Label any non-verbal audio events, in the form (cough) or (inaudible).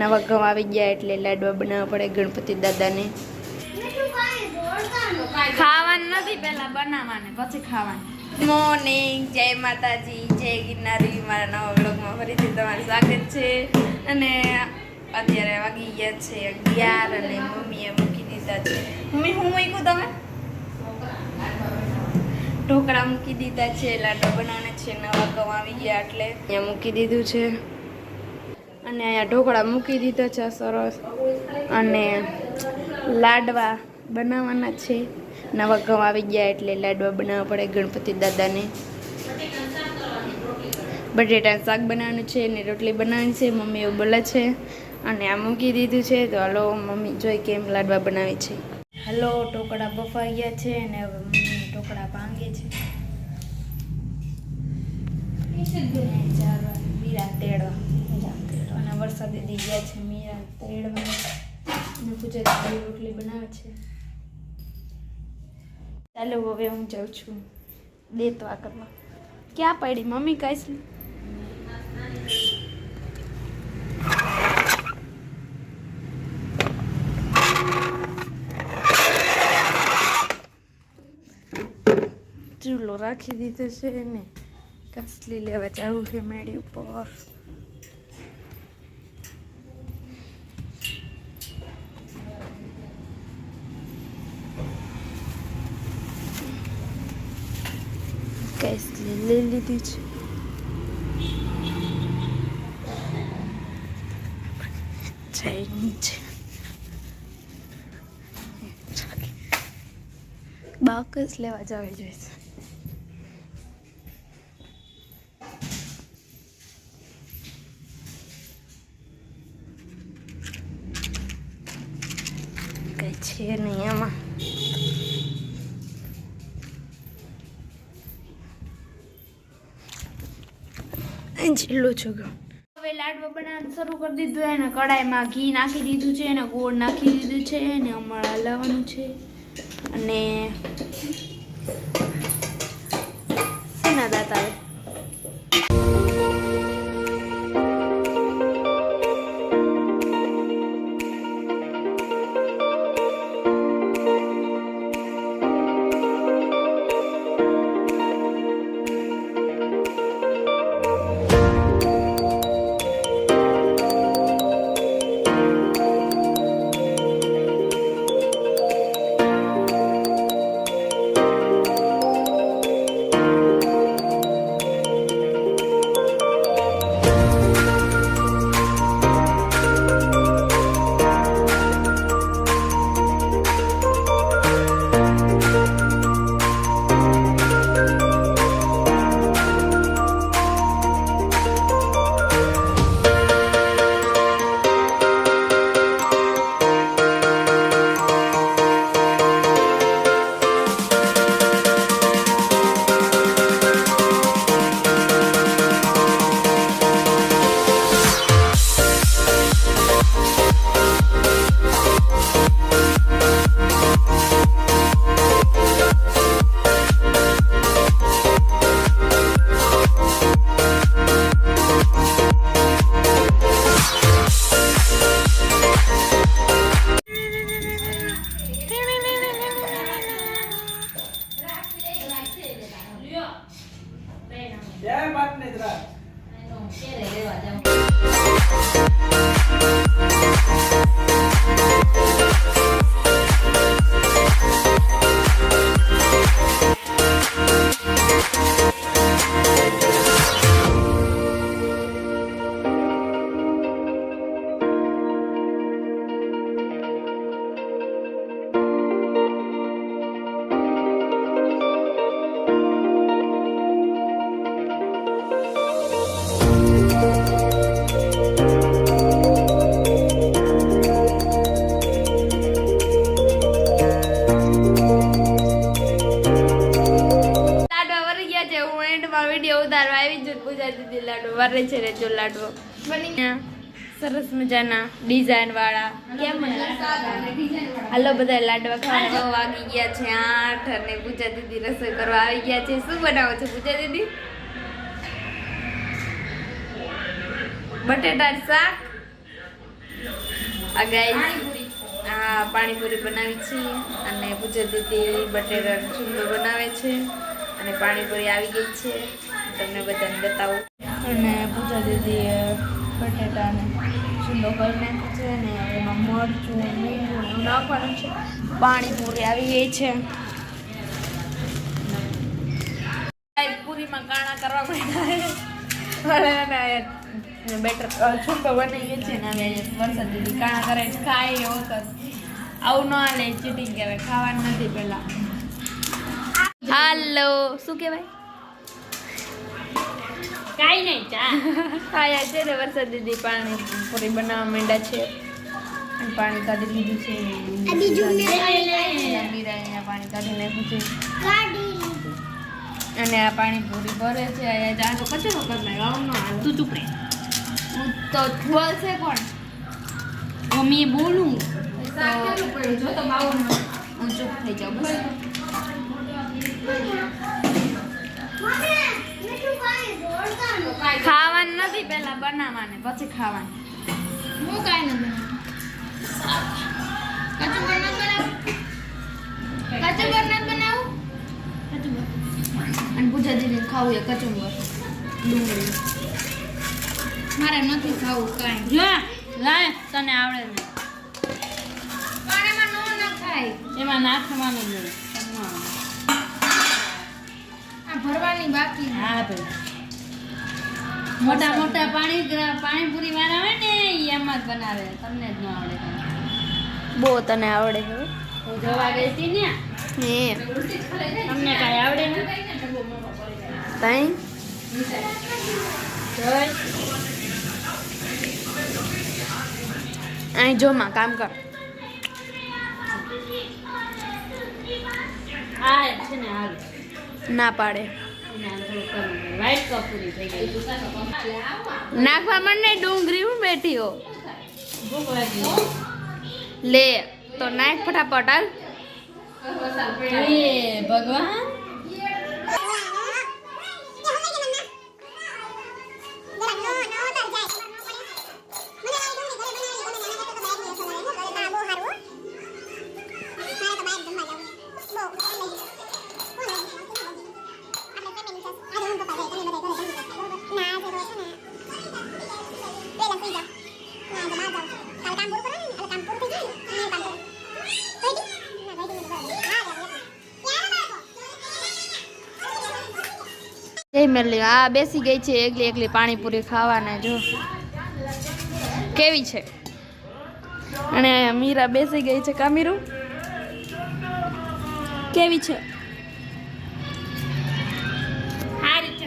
નવા ઘઉં આવી ગયા એટલે લાડવા બનાવવા પડે ગણપતિ દાદાને. ખાવાનું નથી પહેલા બનાવવાને પછી ખાવાનું. મોર્નિંગ જય માતાજી જય ગિરનારી મારા નવા બ્લોગમાં ફરીથી તમારું સ્વાગત છે. અને અત્યારે વાગી ગયા છે અગિયાર અને મમ્મીએ મૂકી દીધા છે. મમ્મી હું મૂક્યું તમે? ઢોકળા મૂકી દીધા છે લાડવા બનાવવાના છે નવા ઘઉં આવી ગયા એટલે. ત્યાં મૂકી દીધું છે. અને અહીંયા ઢોકળા મૂકી દીધા છે સરસ. અને લાડવા બનાવવાના છે. નવા ઘઉં આવી ગયા એટલે લાડવા બનાવવા પડે ગણપતિ દાદાને. બટેટા શાક બનાવવાનું છે અને રોટલી બનાવવાની છે. મમ્મી એવું બોલે છે. અને આ મૂકી દીધું છે. તો હાલો મમ્મી જોઈ કેમ લાડવા બનાવે છે. હાલો, ઢોકળા બફાઈ ગયા છે અને હવે મમ્મી ઢોકળા ભાંગે છે. વાર મીરા તેડવા અને વરસાદે દી ગયા છે મીરા તેડવા અને ગુજરાતી રોટલી બનાવે છે. ચાલો હવે હું જાઉં છું દેતવા કરવા. ક્યાં પડી? મમ્મી કહીશ ચૂલો રાખી દીધો છે ને કસલી લેવા જવું છે મેળી ઉપર કસલી લઈ લીધી છે. જઈ નીચે બાકસ લેવા જવી કઈ છે નહીં આમાં છેલ્લું છોકરો હવે લાડવા બનાવવાનું શરૂ કરી દીધું, એને કડાઈમાં ઘી નાખી દીધું છે અને ગોળ નાખી દીધું છે અને હમણાં હલાવવાનું છે. અને પૂજા દીદી લાડુ વારે છે રેજો લાડવો. બની સરસ મજાના ડિઝાઇન વાળા. કેમ? હાલો બધા લાડવા ખાવા નવ વાગી ગયા છે, આઠ અને પૂજા દીદી રસોઈ કરવા આવી ગયા છે. શું બનાવો છો, પૂજા દીદી? બટેટા શાક? આ ગાય આ પાણીપુરી બનાવી છે અને પૂજા દીદી બટેટા ચૂંદો બનાવે છે અને પાણીપુરી આવી ગઈ છે. તમને બધાને બતાવું. અને પૂજા દીદી બટેટાને છૂંદો કરી નાખ્યો છે અને એમાં મરચું, મીઠું નાખવાનું છે. પાણીપુરી આવી ગઈ છે. પૂરીમાં કાણા કરવા માંડ્યા બેટર છૂટો બનાવીએ છીએ ને વરસાદ કાણા કરે ખાય એવો આવું ન હાલે, ચીટિંગ કહેવાય ખાવાનું નથી પેલા હાલો, શું કહેવાય? કાઈ નહીં ચા. (laughs) ખાયા છે ને વરસાદ દીદી પાણી પૂરી બનાવવા માંડ્યા છે. પાણી કાઢી લીધું છે પાણી કાઢી નાખ્યું છે. અને આ પાણી પૂરી ભરે છે અહીંયા આ તો કચરો કરી નાખ્યો ન. તું ચૂપ રે તો છે પણ. મમ્મી બોલું. જો તો બાવું હું ચૂપ થઈ જાઉં બસ. બનાવવાને પછી ખાવાની. હું કાઈ ન બનાવું. કચુંબર ન બનાવું. કચુંબર ન બનાવું. અને પૂજા દીદી ખાવું એ કચુંબર. ડુંગળી. મારે નથી ખાવું કાંઈ. જો લાય તને આવડે ને પાણીમાં નો નખાય. એમાં નાખવાનું ભરવાની બાકી. હા ભાઈ. મોટા મોટા પાણી પાણીપુરી વાળા હોય ને એ એમ જ બનાવે. તમને જ ન આવડે બહુ તને આવડે છે હું જોવા ગઈ હતી ને હે. તમને કાંઈ આવડે ને તઈ અહીં જો માં કામ કર. ના પાડે. નાખવા મને ડુંગળી હું બેઠી હો લે તો નાખ ફટાફટ ભગવાન. જય મેરલી આ બેસી ગઈ છે એકલી એકલી પાણીપુરી ખાવાના, જો. કેવી છે? અને મીરા બેસી ગઈ છે. કામીરું? કેવી છે? સારી છે.